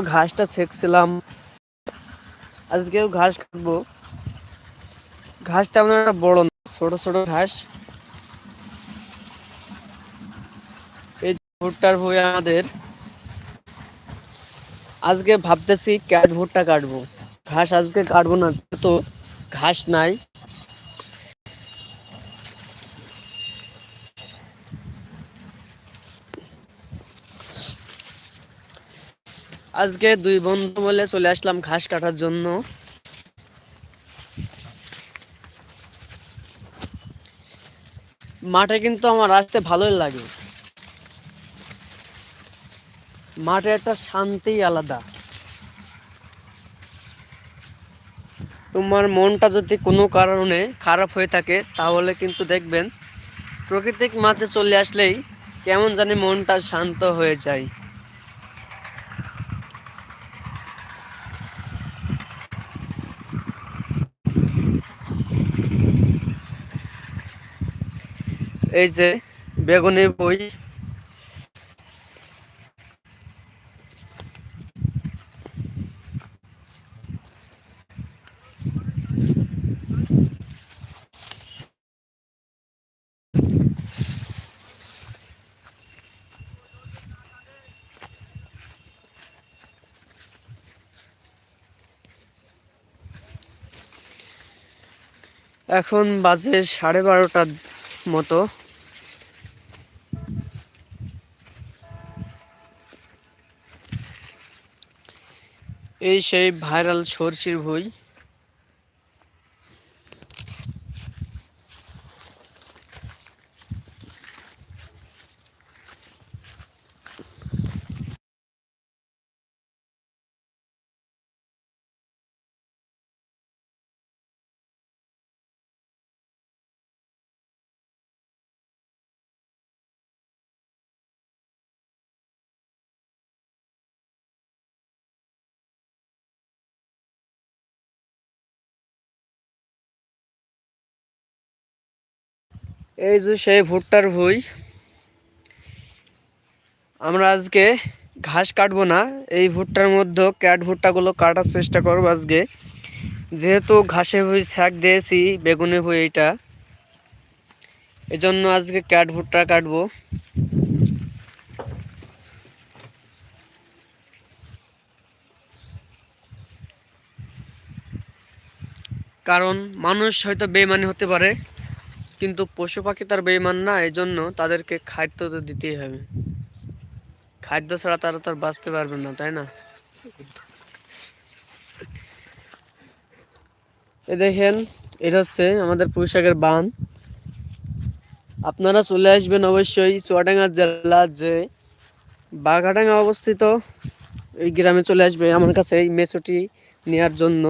ঘাসটা ছেঁকছিলাম। আজকেও ঘাস কাটবো। ঘাস তেমন বড় না, ছোট ছোট ঘাস। এই ভুট্টার বই আমাদের। আজকে ভাবতেছি ক্যাট ভুট্টা কাটবো। ঘাস আজকে কাটবো না তো ঘাস নাই। আজকে দুই বন্ধু বলে চলে আসলাম ঘাস কাটার জন্য। মাঠে কিন্তু আমার আসতে ভালোই লাগে। মাঠে একটা শান্তি আলাদা। তোমার মনটা যদি কোনো কারণে খারাপ হয়ে থাকে, তাহলে কিন্তু দেখবেন প্রকৃতিক মাঝে চলে আসলেই কেমন জানি মনটা শান্ত হয়ে যায়। এই যে বেগুনি বই। এখন বাজে সাড়ে বারোটার মতো। এই সেই ভাইরাল সরষির বই এই যে সেই ভুট্টার ভুই। আমরা আজকে ঘাস কাটবো না, এই ভুট্টার মধ্যে ক্যাট ভুট্টাগুলো কাটার চেষ্টা করব আজকে। যেহেতু ঘাসে ভুই ছ্যাক দিয়েছি, বেগুনে ভুই এইটা। এজন্য আজকে ক্যাট ভুট্টা কাটবো। কারণ মানুষ হয়তো বেমানি হতে পারে। কিন্তু পশু পাখি তার বেইমান না এই জন্য তাদেরকে খাদ্য তো দিতেই হবে। খাদ্য ছাড়া তারা তার বাঁচতে পারবে না, তাই না? এ দেখেন, এটা হচ্ছে আমাদের পুঁইশাকের বান। আপনারা চলে আসবেন অবশ্যই চুয়াডাঙ্গা জেলার যে বাঘাডাঙ্গা অবস্থিত। এই গ্রামে চলে আসবে আমার কাছে এই মেসোটি নেওয়ার জন্য।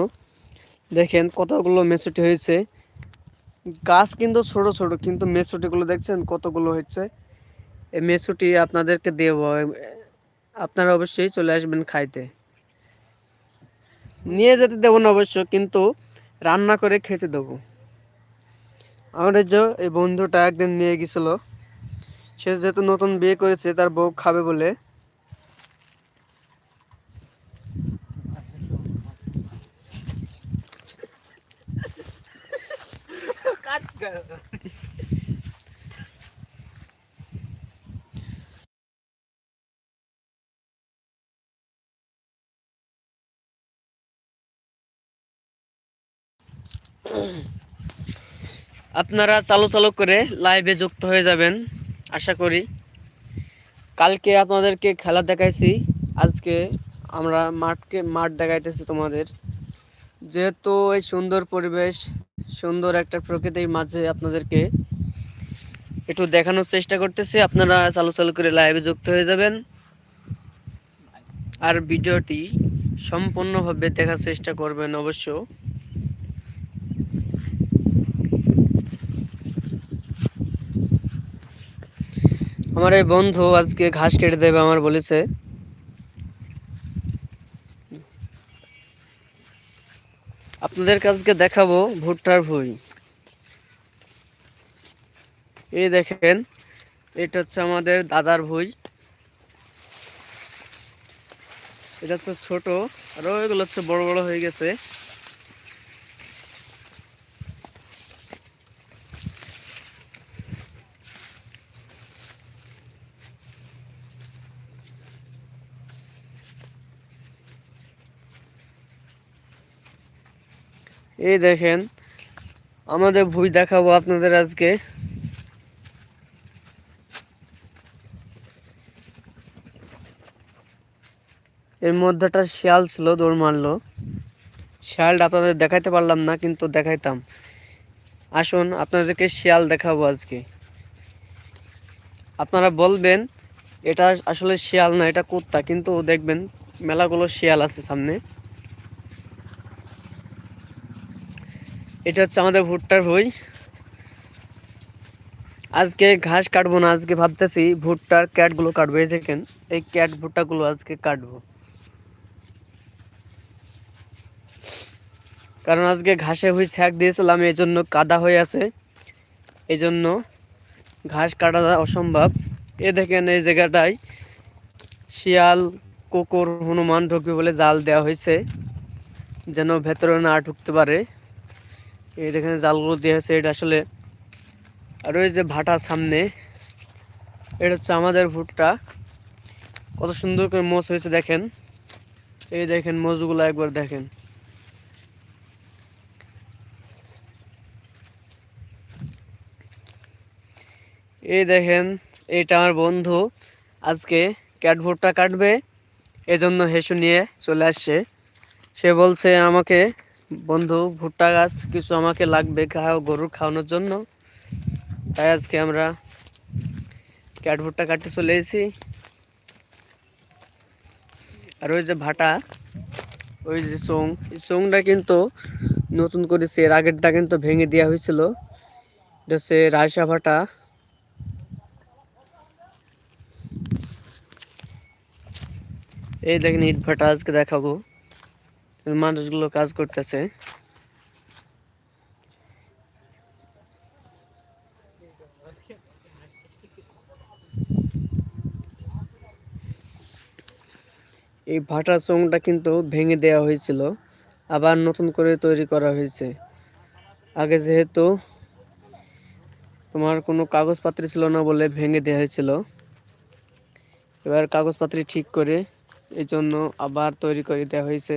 দেখেন কতগুলো মেসোটি হয়েছে। গাছ কিন্তু ছোট ছোট, কিন্তু মেসুটিগুলো দেখছেন কতগুলো হচ্ছে এই মেসুটি আপনাদেরকে দেব আপনারা অবশ্যই চলে আসবেন খাইতে। নিয়ে যেতে দেবো না অবশ্য, কিন্তু রান্না করে খেতে দেবো। আমাদের যে, এই বন্ধুটা একদিন নিয়ে গেছিল, সে যেহেতু নতুন বিয়ে করেছে, তার বউ খাবে বলে। আপনারা চালু চালু করে লাইভে যুক্ত হয়ে যাবেন, আশা করি। কালকে আপনাদেরকে খেলা দেখাইছি, আজকে আমরা মাঠকে মাঠ দেখাইতেছি তোমাদের। যেহেতু এই সুন্দর পরিবেশ সুন্দর একটা প্রকৃতির মাঝে আপনাদেরকে একটু দেখানোর চেষ্টা করতেছি। আপনারা চালু চালু করে লাইভে যুক্ত হয়ে যাবেন। আর ভিডিওটি সম্পূর্ণভাবে দেখার চেষ্টা করবেন অবশ্য। আমার এই বন্ধু আজকে ঘাস কেটে দেবে, আমার বলেছে। আপনাদের কাছকে দেখাবো ভুট্টার ভুই। এই দেখেন, এটা হচ্ছে আমাদের দাদার ভুই। এটা হচ্ছে ছোট, আর ওইগুলো হচ্ছে বড় বড় হয়ে গেছে। এই দেখেন, আমাদের ভুই দেখাবো আপনাদের আজকে। এর মধ্যেটা শিয়াল ছিল, দৌড় মারলো। শিয়ালটা আপনাদের দেখাইতে পারলাম না, কিন্তু দেখাইতাম। আসুন, আপনাদেরকে শিয়াল দেখাবো আজকে। আপনারা বলবেন, এটা আসলে শিয়াল না, এটা কুত্তা, কিন্তু দেখবেন, মেলাগুলো শিয়াল আছে সামনে। এটা হচ্ছে আমাদের ভুট্টার ভুই। আজকে ঘাস কাটবো না, আজকে ভাবতেছি ভুট্টার ক্যাটগুলো কাটবো, এই দেখেন, এই ক্যাট ভুট্টাগুলো আজকে কাটবো। কারণ আজকে ঘাসে হুই ছ্যাক দিয়েছিলাম, এই জন্য কাদা হয়ে আছে। এই জন্য ঘাস কাটা অসম্ভব। এ দেখেন এই জায়গাটায় শিয়াল, কুকুর, হনুমান ঢুকবে বলে জাল দেওয়া হয়েছে, যেন ভেতরে না ঢুকতে পারে। এই দেখেন জালগুলো দেওয়া হয়েছে এটা আসলে আর ওই যে ভাটা সামনে, এটা হচ্ছে আমাদের ভুট্টা। কত সুন্দর করে মোষ হয়েছে দেখেন। এই দেখেন মোষগুলো একবার দেখেন। এই দেখেন, এইটা আমার বন্ধু। আজকে ক্যাট ভুট্টা কাটবে, এজন্য হেসু নিয়ে চলে আসছে। সে বলছে আমাকে বন্ধু, ভুট্টা গাছ কিছু আমাকে লাগবে গরুর খাওয়ানোর জন্য। তাই আজকে আমরা ক্যাট ভুট্টা কাটতে চলে এসেছি। আর ওই যে ভাটা, ওই যে চোং, এই চোংটা কিন্তু নতুন করেছে এর আগেরটা কিন্তু ভেঙে দেওয়া হয়েছিল। এটা হচ্ছে রায়সা ভাটা। এই দেখেন ইট ভাটা, আজকে দেখাবো। মানুষগুলো কাজ করতেছে। এই ভাটার চোংটা কিন্তু ভেঙে দেওয়া হয়েছিল, আবার নতুন করে তৈরি করা হয়েছে। আগে যেহেতু তোমার কোনো কাগজপত্র ছিল না বলে ভেঙে দেওয়া হয়েছিল, এবার কাগজপত্র ঠিক করে এই জন্য আবার তৈরি করে দেওয়া হয়েছে।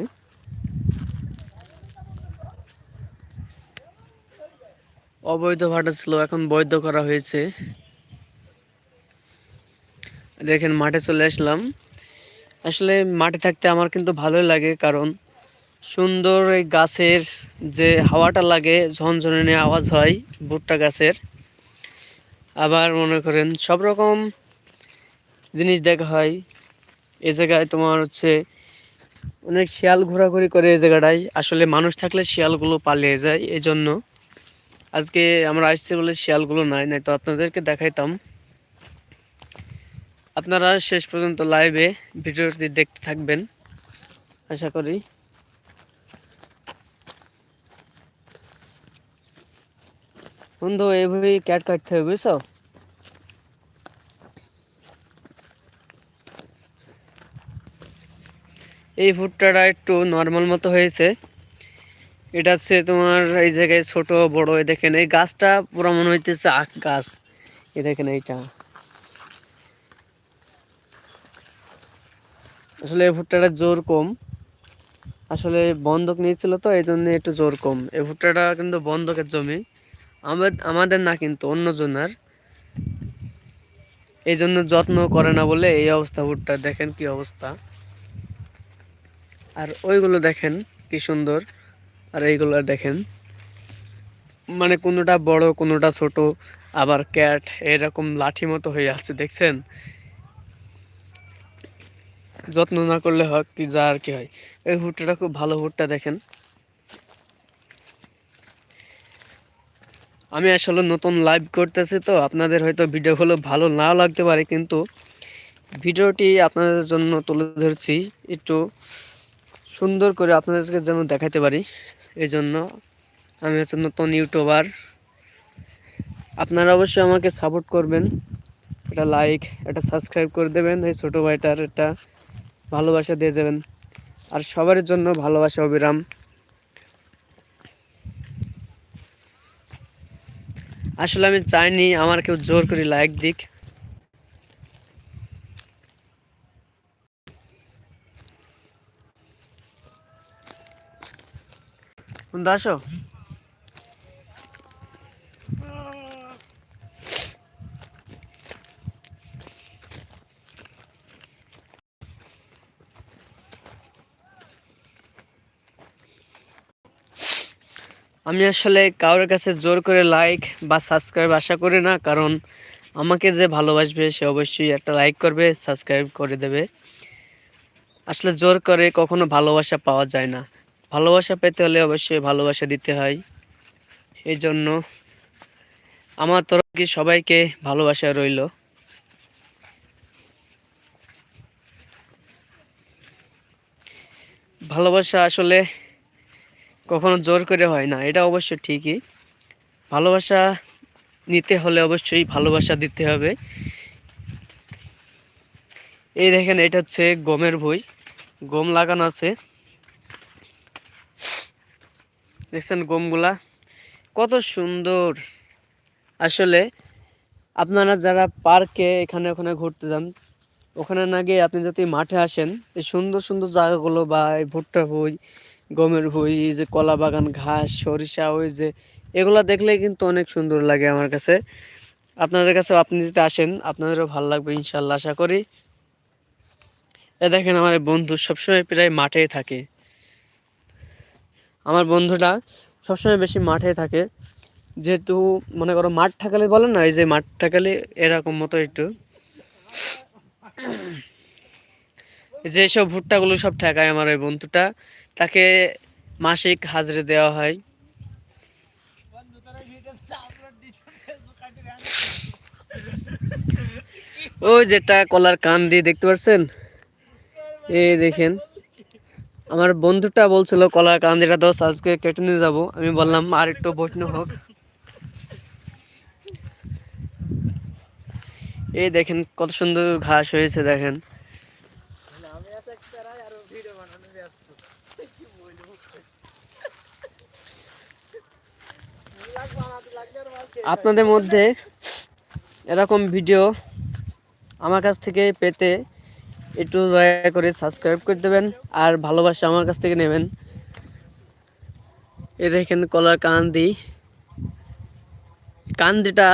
অবৈধ ভাটা ছিল, এখন বৈধ করা হয়েছে। দেখেন, মাঠে চলে আসলাম। আসলে মাঠে থাকতে আমার কিন্তু ভালোই লাগে, কারণ সুন্দর এই গাছের যে হাওয়াটা লাগে, ঝনঝনে আওয়াজ হয় ভুট্টা গাছের। আবার মনে করেন, সব রকম জিনিস দেখা হয়। এ জায়গায় তোমার হচ্ছে অনেক শিয়াল ঘোরাঘুরি করে এই জায়গাটায়। আসলে মানুষ থাকলে শিয়ালগুলো পালিয়ে যায় এই জন্য আজকে আমরা আসছি বলে শিয়ালগুলো নাই নাই তো আপনাদেরকে দেখাইতাম। আপনারা শেষ পর্যন্ত লাইভে ভিডিওটি দেখতে থাকবেন, আশা করি। বন্ধু এইভাবে ক্যাট কাটতে হবে, বুঝছ? এই ভুট্টাটা একটু নর্মাল মতো হয়েছে। এটা হচ্ছে তোমার এই জায়গায় ছোট, বড় দেখেন, এই গাছটা পুরো মনে হইতেছে আখ গাছ। এ দেখেন এইটা। আসলে এই ভুট্টাটা জোর কম। আসলে বন্ধক নিয়েছিল তো, এই জন্য একটু জোর কম। এই ভুট্টাটা কিন্তু বন্ধকের জমি। আমাদের না কিন্তু, অন্য জনের। এই জন্য যত্ন করে না বলে এই অবস্থা ভুট্টা। দেখেন কি অবস্থা। আর ওইগুলো দেখেন কি সুন্দর। আর এইগুলো দেখেন। মানে কোনোটা বড়, কোনোটা ছোট, আবার ক্যাট এরকম লাঠি মতো হয়ে আছে, দেখছেন? যত্ন না করলে হয় কি, যা আর কি হয়। এই ভুট্টাটা খুব ভালো ভুট্টা দেখেন। আমি আসলে নতুন লাইভ করতেছি তো, আপনাদের হয়তো ভিডিওগুলো ভালো না লাগতে পারে, কিন্তু ভিডিওটি আপনাদের জন্য তুলে ধরছি, একটু সুন্দর করে আপনাদেরকে যেন দেখাতে পারি। এই জন্য আমি হচ্ছে নতুন ইউটিউবার। আপনারা অবশ্যই আমাকে সাপোর্ট করবেন। এটা লাইক এটা সাবস্ক্রাইব করে দেবেন। এই ছোটো ভাইটার এটা ভালোবাসা দিয়ে যাবেন। আর সবার জন্য ভালোবাসা, অবিরাম। আসলে আমি চাইনি আমার কেউ জোর করে লাইক দিক। আসো। আমি আসলে কারোর কাছে জোর করে লাইক বা সাবস্ক্রাইব আশা করি না, কারণ আমাকে যে ভালোবাসবে সে অবশ্যই একটা লাইক করবে সাবস্ক্রাইব করে দেবে। আসলে জোর করে কখনো ভালোবাসা পাওয়া যায় না। ভালোবাসা পেতে হলে অবশ্যই ভালোবাসা দিতে হয়। এই জন্য আমার তরফ কি সবাইকে ভালোবাসা রইল। ভালোবাসা আসলে কখনো জোর করে হয় না, এটা অবশ্য ঠিকই। ভালোবাসা নিতে হলে অবশ্যই ভালোবাসা দিতে হবে। এই দেখেন, এটা হচ্ছে গমের বই গম লাগানো আছে। দেখছেন গমগুলা? কত সুন্দর। আসলে আপনারা যারা পার্কে এখানে ওখানে ঘুরতে যান, ওখানে না গিয়ে আপনি যদি মাঠে আসেন, এই সুন্দর সুন্দর জায়গাগুলো বা এই ভুট্টা বই গমের ভুই যে কলা বাগান, ঘাস, সরিষা, ওই যে, এগুলো দেখলে কিন্তু অনেক সুন্দর লাগে আমার কাছে। আপনাদের কাছে আপনি যদি আসেন, আপনাদেরও ভালো লাগবে ইনশাল্লাহ, আশা করি। এ দেখেন আমার বন্ধু সবসময় প্রায় মাঠেই থাকে। আমার বন্ধুটা সবসময় বেশি মাঠে থাকে। যেহেতু মনে করো মাঠ থাকালে বলেন না, এই যে মাঠ থাকালে এরকম মতো একটু। যে সব ভুট্টাগুলো সব ঠেকায় আমার ওই বন্ধুটা। তাকে মাসিক হাজরে দেওয়া হয়। ওই যেটা কলার কান দিয়ে দেখতে পাচ্ছেন এই দেখেন। আমার বন্ধুটা বলছিল, কলার কান্দিটা দোষ আজকে কেটে নিয়ে যাব। আমি বললাম, আর একটু বসনো হোক। এই দেখেন, কত সুন্দর ঘাস হয়েছে, দেখেন। আপনাদের মধ্যে এরকম ভিডিও আমার কাছ থেকে পেতে একটু দয়া করে সাবস্ক্রাইব করে দেবেন আর ভালোবাসা আমার কাছ থেকে নেবেন। এ দেখেন কলার কান্দি। কান্দিটা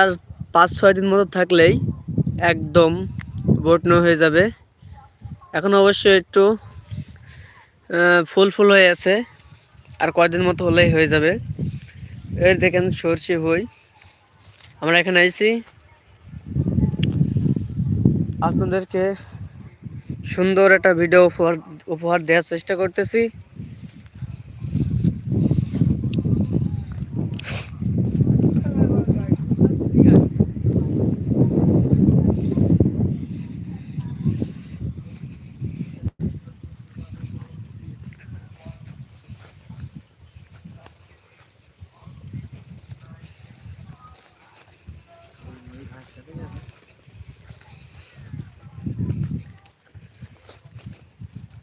পাঁচ, ছয় দিন মতো থাকলেই একদম বটনো হয়ে যাবে। এখন অবশ্যই একটু ফুল ফুল হয়ে আছে। আর কয়েকদিন মতো হলেই হয়ে যাবে। এই দেখেন সর্ষে হই। আমরা এখানে আইছি। আপনাদেরকে সুন্দর একটা ভিডিও উপহার উপহার দেওয়ার চেষ্টা করতেছি।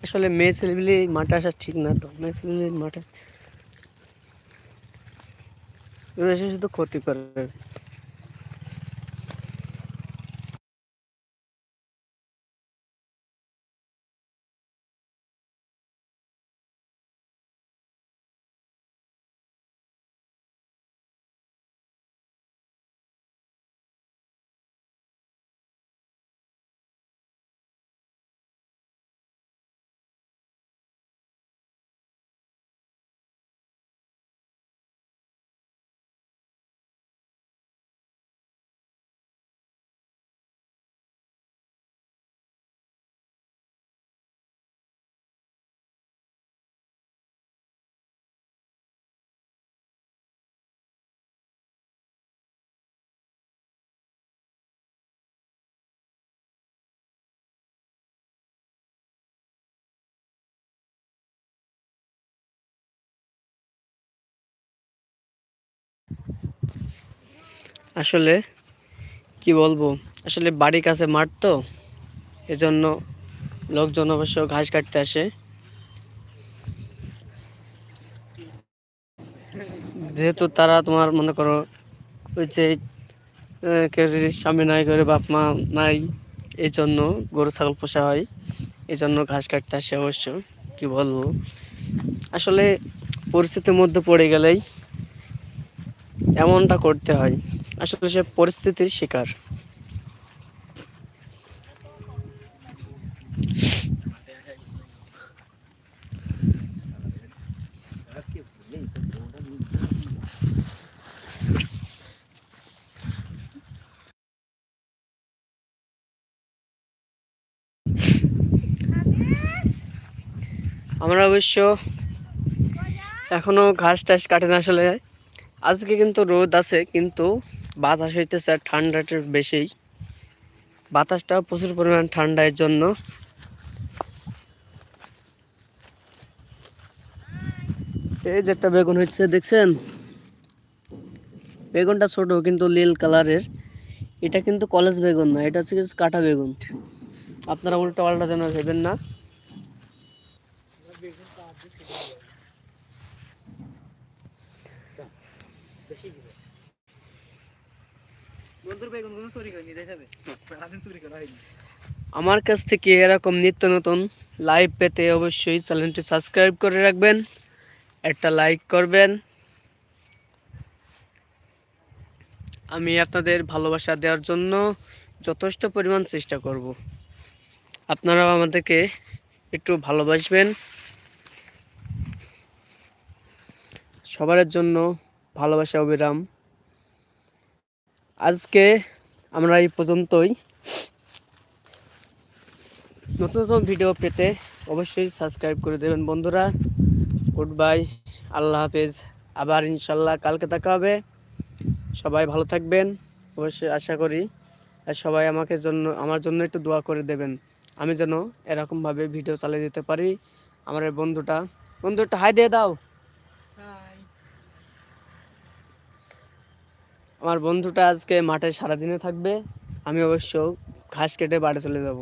আসলে মেয়ে ছেলেগুলি মাঠে আসা ঠিক না তো। মেয়ে ছেলেগুলি মাঠে। শুধু ক্ষতি করে। আসলে কি বলব? আসলে বাড়ির কাছে মাঠ তো, এজন্য লোকজন অবশ্য ঘাস কাটতে আসে। যেহেতু তারা তোমার মনে করো ওই যে কেউ যদি স্বামী নাই করে বাপ মা নাই এই জন্য গরু, ছাগল পোষা হয় এই জন্য ঘাস কাটতে আসে অবশ্য, কি বলব? আসলে পরিস্থিতির মধ্যে পড়ে গেলেই এমনটা করতে হয়। আসলে সে পরিস্থিতির শিকার। আমরা অবশ্য এখনও ঘাস টাস কাটে না আসলে। আজকে কিন্তু রোদ আছে, কিন্তু বাতাস হইতেছে আর ঠান্ডাটা বেশি। বাতাসটা প্রচুর পরিমাণ ঠান্ডা এর জন্য এই যে একটা বেগুন হচ্ছে দেখছেন? বেগুনটা ছোট, কিন্তু নীল কালারের। এটা কিন্তু কলেজ বেগুন না, এটা হচ্ছে কাটা বেগুন। আপনারা উল্টো পাল্টা যেন ভেবেন না বন্ধুর বেগুন কোনো চুরি করিনি দেখাবে সারাদিন চুরি করা হয়নি আমার কাছ থেকে এরকম নিত্য নতুন লাইভ পেতে অবশ্যই চ্যানেলটি সাবস্ক্রাইব করে রাখবেন, একটা লাইক করবেন। আমি আপনাদের ভালোবাসা দেওয়ার জন্য যথেষ্ট পরিমাণ চেষ্টা করব। আপনারাও আমাদেরকে একটু ভালোবাসবেন। সবার জন্য ভালোবাসা, অবিরাম। আজকে আমরা এই পর্যন্তই। নতুন নতুন ভিডিও পেতে অবশ্যই সাবস্ক্রাইব করে দেবেন বন্ধুরা। গুড বাই আল্লাহ হাফেজ। আবার ইনশাল্লাহ কালকে দেখা হবে। সবাই ভালো থাকবেন। অবশ্যই আশা করি আর সবাই আমাকে জন্য, আমার জন্য একটু দোয়া করে দেবেন। আমি যেন এরকমভাবে ভিডিও চালিয়ে দিতে পারি। আমার বন্ধুটা বন্ধুটা, হাই দিয়ে দাও। আমার বন্ধুটা আজকে মাঠে সারাদিনে থাকবে, আমি অবশ্য ঘাস কেটে বাড়ি চলে যাব।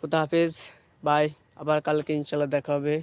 কোথা হাফিজ? বাই, আবার কালকে ইনশাল্লাহ দেখা হবে।